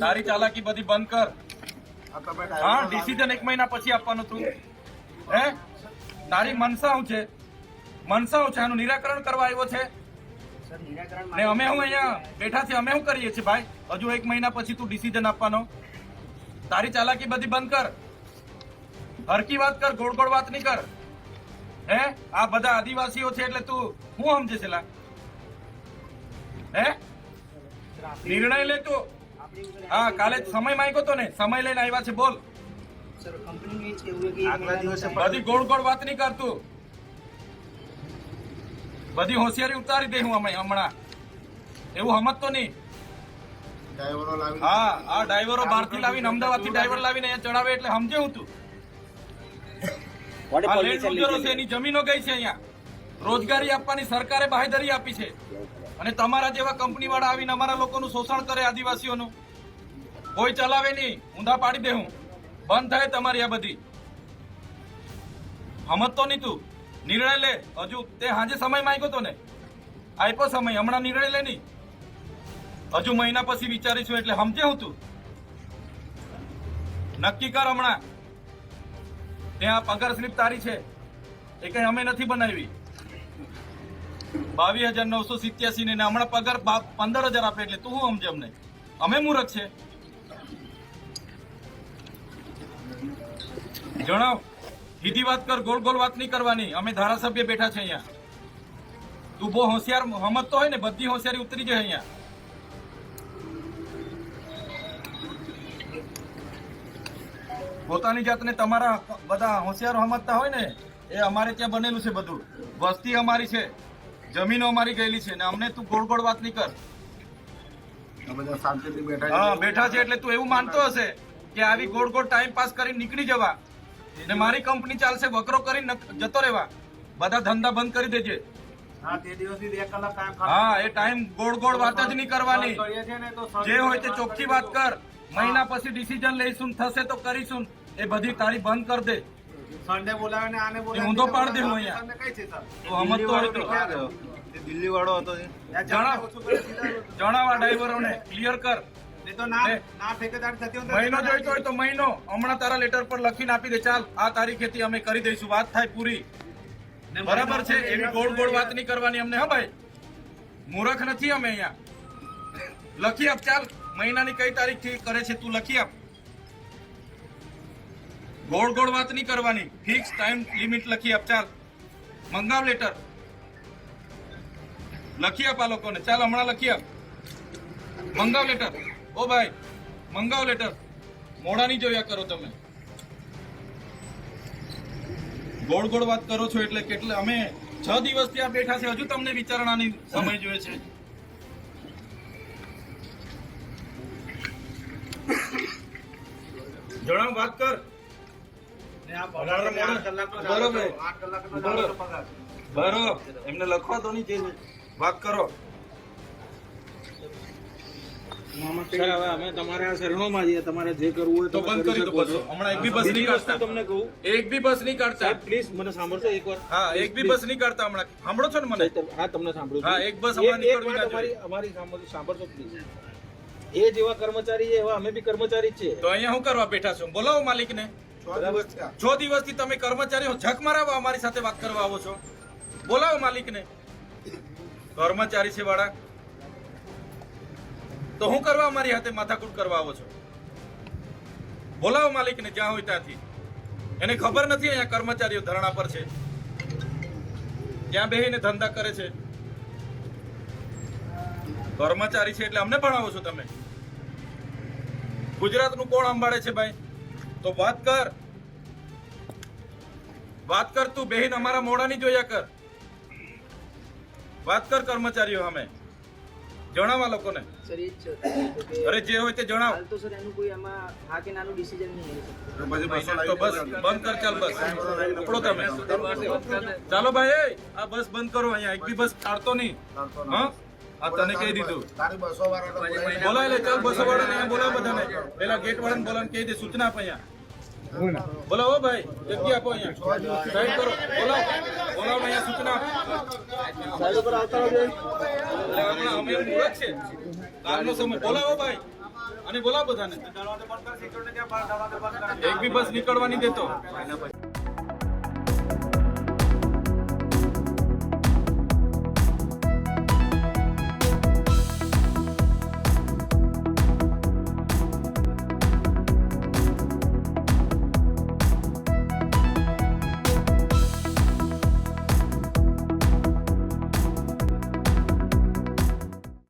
તારી ચાલાકી બધી બંધ કર. હા ડિસિઝન એક મહિના પછી આપવાનું તું. હે? તારી મનસા શું છે. મનસાઓ છે, આનું નિરાકરણ કરવા આવ્યો છે. ને અમે હું અહીંયા બેઠા છે અમે શું કરીએ છીએ, ભાઈ? હજુ એક મહિના પછી તું ડિસિઝન આપવાનો. તારી ચાલાકી બધી બંધ કર. હરકી વાત કર ગોળ ગોળ વાત નહીં કર. હે? આ બધા આદિવાસીઓ છે એટલે તું શું સમજે છે હે? નિર્ણય લે તું. હા કાલે સમય માંગ્યો તો ને. સમય લઈને આવ્યા છે બોલ. બધી ગોળ ગોળ વાત નહીં કરતું. બધી હોશિયારી ઉતારી દે હું અમે હમણાં. એવું હમત નહીં. ડ્રાઈવરો હા આ ડ્રાઈવરો બહારથી લાવીને અમદાવાદથી ડ્રાઈવર લાવીને અહીંયા ચડાવે એટલે સમજે હું તું. એની જમીનો ગઈ છે અહીંયા. રોજગારી આપવાની સરકારે બાહેધરી આપી છે. અને તમારા જેવા કંપની વાળા આવીને અમારા લોકોનું શોષણ કરે આદિવાસીઓનું. કોઈ ચલાવે નહીં. ઊંધા પાડી દે હું. બંધ થાય તમારી આ બધી. સમજતો નહીં તું. નિર્ણય લે. હજુ તે હાજે સમય માંગ્યો તો ને. આપ્યો સમય. હમણાં નિર્ણય લે નહીં. હજુ મહિના પછી વિચારીશું એટલે સમજે હું તું. નક્કી કર હમણાં. ત્યાં પગાર સ્લીપ તારી છે. એ કઈ અમે નથી બનાવી. બાવીસ હજાર નવસો સિત્યાસી ને હમણાં પગાર પંદર હજાર આપે એટલે તું શું સમજે અમને? અમે મૂર્ખ છે. જણાવ. સીધી વાત કર ગોળ ગોળ વાત નહીં કરવાની. અમે ધારાસભ્ય બેઠા છે અહીંયા. તું બહુ હોશિયાર સમજતો હોય ને બધી હોશિયારી ઉતરી જાય અહીંયા. પોતાની જાતને તમારા બધા હોશિયાર સમજતા હોય ને એ અમારે ત્યાં બનેલું છે બધું. વસ્તી અમારી છે જમીનો અમારી ગયેલી છે ને અમને તું ગોળ ગોળ વાત નહીં કર. હા બેઠા છે એટલે તું એવું માનતો હશે કે આવી ગોળ ગોળ ટાઈમ પાસ કરીને નીકળી જવા. ને મારી કંપની ચાલશે વકરો કરીને જતો રહેવા. બધા ધંધા બંધ કરી દેજે. હા એ ટાઈમ ગોળ ગોળ વાત જ નહીં કરવાની. જે હોય તે ચોખ્ખી વાત કર. મહિના પછી ડિસિઝન લઈશું થશે તો કરીશું એ બધી તારી બંધ કર દે. સન્ડે બોલાવે ને આને બોલાવે પાડ દે હું અહીંયા. કઈ છે સર? તું હોય તો. દિલ્હી વાળો હતો જણાવ. જણાવ ડ્રાઈવરોને. ક્લિયર કર. એ તો ના ના ઠેકેદાર થતી મહિનો જોઈતો હોય તો મહિનો. હમણાં તારા લેટર પર લખીને આપી દે. ચાલ આ તારીખેથી અમે કરી દઈશું. વાત થાય પૂરી. બરાબર છે? એવી ગોળ ગોળ વાત નહીં કરવાની અમને હા ભાઈ? મૂરખ નથી અમે અહીંયા. લખી આપ ચાલ. મહિનાની કઈ તારીખથી કરે છે તું લખી આપ. ગોળ ગોળ વાત નહીં કરવાની. ફિક્સ ટાઈમ લિમિટ લખી આપ ચાલ. મંગાવ લેટર લખી આપ આ લોકોને. ચાલ હમણાં લખી આપ. મંગાવ લેટર ઓ ભાઈ મંગાવ લેટર મોડા નહીં જોયા કરો તમે. ગોળ ગોળ વાત કરો છો એટલે કેટલે અમે છ દિવસ ત્યાં બેઠા છે હજુ તમને વિચારણાની સમય જોઈએ છે. જણાવ વાત કર. ને બરોબર. એમને લખવા તો નહીં જે વાત કરો. સર હવે અમે તમારા શરણોમાં છીએ. તમારે જે કરવું હોય તો બંધ કરી દો શકો હમણાં એક બી બસ નહીં કાઢતા. તમને કહું. એક બી બસ નહીં કાઢતા. પ્લીઝ મને સાંભળશો એકવાર હા એક બી બસ નહીં કાઢતા હમણાં. સાંભળો છો ને મને? હા તમને સાંભળું હા, એક બસ હમણાં એક- એક નીકળવી ના જોઈએ. અમારી અમારી સાંભળો સાંભળશો પ્લીઝ. એ જેવા કર્મચારી છે એવા અમે બી કર્મચારી છીએ. તો અહીંયા શું કરવા બેઠા છો? બોલાવો માલિકને. છ દિવસથી દિવસથી તમે કર્મચારીઓ ઝક મરાવવા અમારી સાથે વાત કરવા આવો છો. બોલાવો માલિકને. કર્મચારી છે વાળા. તો હું કરવા અમારી હાથે માથાકૂટ કરવા આવો છો? બોલાવો માલિકને, જ્યાં હોય ત્યાંથી. એને ખબર નથી અહીંયા કર્મચારીઓ ધરણા પર છે. ત્યાં બેહીને ધંધા કરે છે. કર્મચારી છે એટલે અમને ભણાવો છો તમે. ગુજરાતનું કોણ સંભાળે છે ભાઈ? તો વાત કર. વાત કર તું બેહીન અમારા મોડાની જોયા કર. વાત કર કર્મચારીઓ અમે જણાવવા લોકોને. સર એ જ છે અરે જે હોય તે જણાવ. હાલ તો સર એનું કોઈ આમાં હા કે નાનું ડિસિઝન નહીં લઈ શકતું તો બસો બંધ કર ચાલ બસ. ઉપડો તમે. ચાલો ભાઈ એ, આ બસ બંધ કરો અહીંયા. એક બી બસ ચાલતો નહીં. હા? આ તને કહી દીધું. તારી બસો વાળા તો બોલાવી બોલાય લે ચાલ બસો વાળાને અહીંયા બોલાવ બધાને. પેલા ગેટ વાળાને બોલાવ કહી દે સૂચના આપ અહીંયા. બોલાવો ભાઈ જગ્યા આપો અહીંયા. સાઈડ કરો. બોલાવો. બોલાવો અહીંયા સૂચના એટલે હમણાં અમે બોલાવો ભાઈ. અને બોલાવો બધાને. એક બી બસ નીકળવાની દેતો.